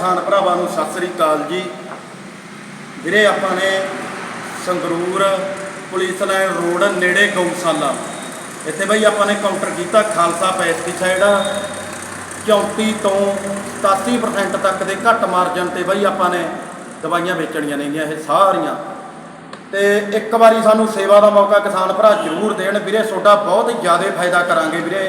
ਕਿਸਾਨ ਭਰਾਵਾਂ ਨੂੰ ਸਤਿ ਸ੍ਰੀ ਅਕਾਲ ਜੀ। ਵੀਰੇ, ਆਪਾਂ ਨੇ ਸੰਗਰੂਰ ਪੁਲਿਸ ਲਾਈਨ ਰੋਡ ਨੇੜੇ ਗਊਸ਼ਾਲਾ। ਇੱਥੇ ਬਈ ਆਪਾਂ ਨੇ ਕਾਊਂਟਰ ਕੀਤਾ ਖਾਲਸਾ ਪੈਸਟੀਸਾਈਡ 34 ਤੋਂ 87% ਤੱਕ ਦੇ ਘੱਟ ਮਾਰਜਨ ਤੇ ਬਈ ਆਪਾਂ ਨੇ ਦਵਾਈਆਂ ਵੇਚਣੀਆਂ ਨੇਗੀਆਂ ਇਹ ਸਾਰੀਆਂ। ਤੇ ਇੱਕ ਵਾਰੀ ਸਾਨੂੰ ਸੇਵਾ ਦਾ ਮੌਕਾ ਕਿਸਾਨ ਭਰਾ ਜ਼ਰੂਰ ਦੇਣ। ਵੀਰੇ, ਤੁਹਾਡਾ ਬਹੁਤ ਹੀ ਜ਼ਿਆਦਾ ਫਾਇਦਾ ਕਰਾਂਗੇ ਵੀਰੇ।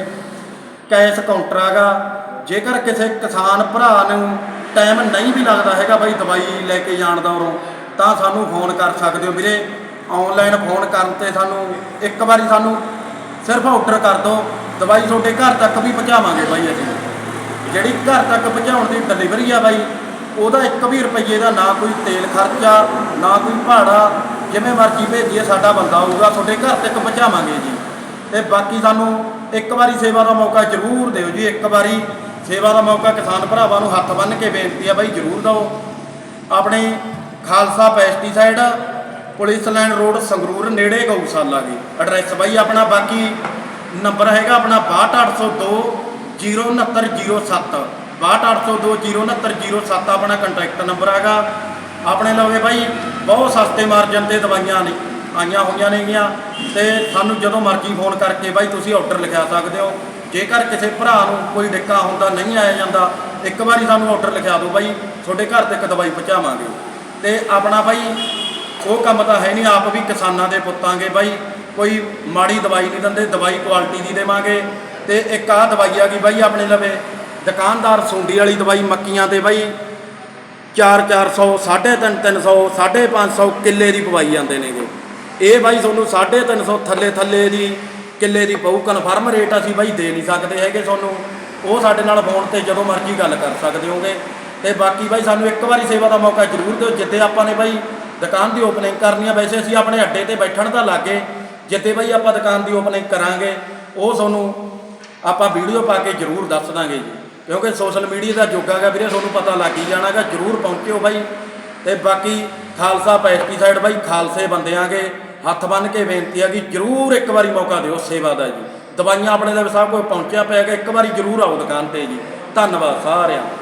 ਕੈਸ਼ ਕਾਊਂਟਰ ਹੈਗਾ। ਜੇਕਰ ਕਿਸੇ ਕਿਸਾਨ ਭਰਾ ਨੂੰ ਟਾਈਮ ਨਹੀਂ ਵੀ ਲੱਗਦਾ ਹੈਗਾ ਬਾਈ ਦਵਾਈ ਲੈ ਕੇ ਜਾਣ ਦਾ ਉਰੋਂ, ਤਾਂ ਸਾਨੂੰ ਫੋਨ ਕਰ ਸਕਦੇ ਹੋ ਵੀਰੇ। ਆਨਲਾਈਨ ਫੋਨ ਕਰਨ ਤੇ ਸਾਨੂੰ ਇੱਕ ਵਾਰੀ ਸਾਨੂੰ ਸਿਰਫ ਆਰਡਰ ਕਰ ਦਿਓ। ਦਵਾਈ ਤੁਹਾਡੇ ਘਰ ਤੱਕ ਵੀ ਪਹੁੰਚਾਵਾਂਗੇ ਬਾਈ ਅਸੀਂ। ਜਿਹੜੀ ਘਰ ਤੱਕ ਪਹੁੰਚਾਉਣ ਦੀ ਡਿਲੀਵਰੀ ਆ ਬਾਈ, ਉਹਦਾ ਇੱਕ ਵੀ ਰੁਪਈਏ ਦਾ ਨਾ ਕੋਈ ਤੇਲ ਖਰਚਾ, ਨਾ ਕੋਈ ਭਾੜਾ, ਜਿਵੇਂ ਮਰਜ਼ੀ ਭੇਜੀਏ ਸਾਡਾ ਬੰਦਾ ਆਊਗਾ, ਤੁਹਾਡੇ ਘਰ ਤੱਕ ਪਹੁੰਚਾਵਾਂਗੇ ਜੀ। ਤੇ ਬਾਕੀ ਸਾਨੂੰ ਇੱਕ ਵਾਰੀ ਸੇਵਾ ਦਾ ਮੌਕਾ ਜ਼ਰੂਰ ਦਿਓ ਜੀ, ਇੱਕ ਵਾਰੀ। ਸੇਵਾ ਦਾ ਮੌਕਾ ਕਿਸਾਨ ਭਰਾਵਾਂ ਨੂੰ ਹੱਥ ਬੰਨ੍ਹ ਕੇ ਬੇਨਤੀ ਆ ਬਾਈ ਜ਼ਰੂਰ ਦਿਓ ਆਪਣੇ Khalsa pesticide police line road Sangrur ਨੇੜੇ ਗਊਸ਼ਾਲਾ ਦੀ। ਐਡਰੈਸ ਬਾਈ ਆਪਣਾ, ਬਾਕੀ ਨੰਬਰ ਹੈਗਾ ਆਪਣਾ 62802 06907 62802 06907 ਆਪਣਾ ਕੰਟੈਕਟ ਨੰਬਰ ਹੈਗਾ। ਆਪਣੇ ਲਵੇ ਬਾਈ, ਬਹੁਤ ਸਸਤੇ ਮਾਰਜਨ ਤੇ ਦਵਾਈਆਂ ਨੇ, ਆਈਆਂ ਹੋਈਆਂ ਨੇਗੀਆਂ। ਤੇ ਸਾਨੂੰ ਜਦੋਂ ਮਰਜ਼ੀ ਫੋਨ ਕਰਕੇ ਬਾਈ ਤੁਸੀਂ ਆਰਡਰ ਲਿਖਾ ਸਕਦੇ ਹੋ। ਜੇਕਰ ਕਿਸੇ ਭਰਾ ਨੂੰ ਕੋਈ ਡਿੱਕਾ ਹੁੰਦਾ, ਨਹੀਂ ਆਇਆ ਜਾਂਦਾ, ਇੱਕ ਵਾਰੀ ਸਾਨੂੰ ਆਰਡਰ ਲਿਖਿਆ ਦਿਓ ਬਾਈ, ਤੁਹਾਡੇ ਘਰ ਤੱਕ ਦਵਾਈ ਪਹੁੰਚਾਵਾਂਗੇ। ਤੇ ਆਪਣਾ ਬਾਈ, ਉਹ ਕੰਮ ਤਾਂ ਹੈ ਨਹੀਂ, ਆਪ ਵੀ ਕਿਸਾਨਾਂ ਦੇ ਪੁੱਤਾਂਗੇ ਬਾਈ। ਕੋਈ ਮਾੜੀ ਦਵਾਈ ਨਹੀਂ ਦਿੰਦੇ, ਦਵਾਈ ਕੁਆਲਿਟੀ ਦੀ ਦੇਵਾਂਗੇ। ਤੇ ਇੱਕ ਆਹ ਦਵਾਈ ਆ ਗਈ ਬਾਈ, ਆਪਣੇ ਲਵੇ ਦੁਕਾਨਦਾਰ ਸੁੰਡੀ ਵਾਲੀ ਦਵਾਈ ਮੱਕੀਆਂ ਤੇ ਬਾਈ। 4 400 350 350 550 ਕਿੱਲੇ ਦੀ ਪਵਾਈ ਜਾਂਦੇ ਨੇਗੇ। ਇਹ ਬਾਈ ਤੁਹਾਨੂੰ 350 ਥੱਲੇ ਥੱਲੇ ਦੀ ਕਿੱਲੇ ਦੀ ਪਊ ਕਨਫਰਮ ਰੇਟ ਅਸੀਂ ਬਾਈ ਦੇ ਨਹੀਂ ਸਕਦੇ ਹੈਗੇ ਤੁਹਾਨੂੰ। ਉਹ ਸਾਡੇ ਨਾਲ ਫੋਨ ਤੇ ਜਦੋਂ ਮਰਜ਼ੀ ਗੱਲ ਕਰ ਸਕਦੇ ਹੋਗੇ। ਤੇ ਬਾਕੀ ਬਾਈ ਸਾਨੂੰ ਇੱਕ ਵਾਰੀ ਸੇਵਾ ਦਾ ਮੌਕਾ ਜ਼ਰੂਰ ਦਿਓ। ਜਿੱਦੇ ਆਪਾਂ ਨੇ ਬਾਈ ਦੁਕਾਨ ਦੀ ਓਪਨਿੰਗ ਕਰਨੀ ਆ, ਵੈਸੇ ਅਸੀਂ ਆਪਣੇ ਅੱਡੇ ਤੇ ਬੈਠਣ ਦਾ ਲਾਗੇ। ਜਿੱਦੇ ਬਾਈ ਆਪਾਂ ਦੁਕਾਨ ਦੀ ਓਪਨਿੰਗ ਕਰਾਂਗੇ, ਉਹ ਤੁਹਾਨੂੰ ਆਪਾਂ ਵੀਡੀਓ ਪਾ ਕੇ ਜ਼ਰੂਰ ਦੱਸ ਦਾਂਗੇ ਜੀ। ਕਿਉਂਕਿ ਸੋਸ਼ਲ ਮੀਡੀਆ ਦਾ ਯੁੱਗ ਹੈਗਾ ਵੀਰੇ, ਤੁਹਾਨੂੰ ਪਤਾ ਲੱਗ ਹੀ ਜਾਣਾਗਾ। ਜ਼ਰੂਰ ਪਹੁੰਚਿਓ ਬਾਈ। ਤੇ ਬਾਕੀ ਖਾਲਸਾ ਪੈਸਟੀਸਾਈਡ ਬਾਈ, ਖਾਲਸੇ ਬੰਦਿਆਂਗੇ ਹੱਥ ਬੰਨ ਕੇ ਬੇਨਤੀ ਆ ਕਿ ਜ਼ਰੂਰ ਇੱਕ ਵਾਰੀ ਮੌਕਾ ਦਿਓ ਸੇਵਾ ਦਾ ਜੀ। ਦਵਾਈਆਂ ਆਪਣੇ ਦਾ ਸਭ ਕੁਝ ਪਹੁੰਚਿਆ ਪਿਆ ਹੈਗਾ, ਇੱਕ ਵਾਰੀ ਜ਼ਰੂਰ ਆਓ ਦੁਕਾਨ ਤੇ ਜੀ। ਧੰਨਵਾਦ ਸਾਰਿਆਂ ਦਾ।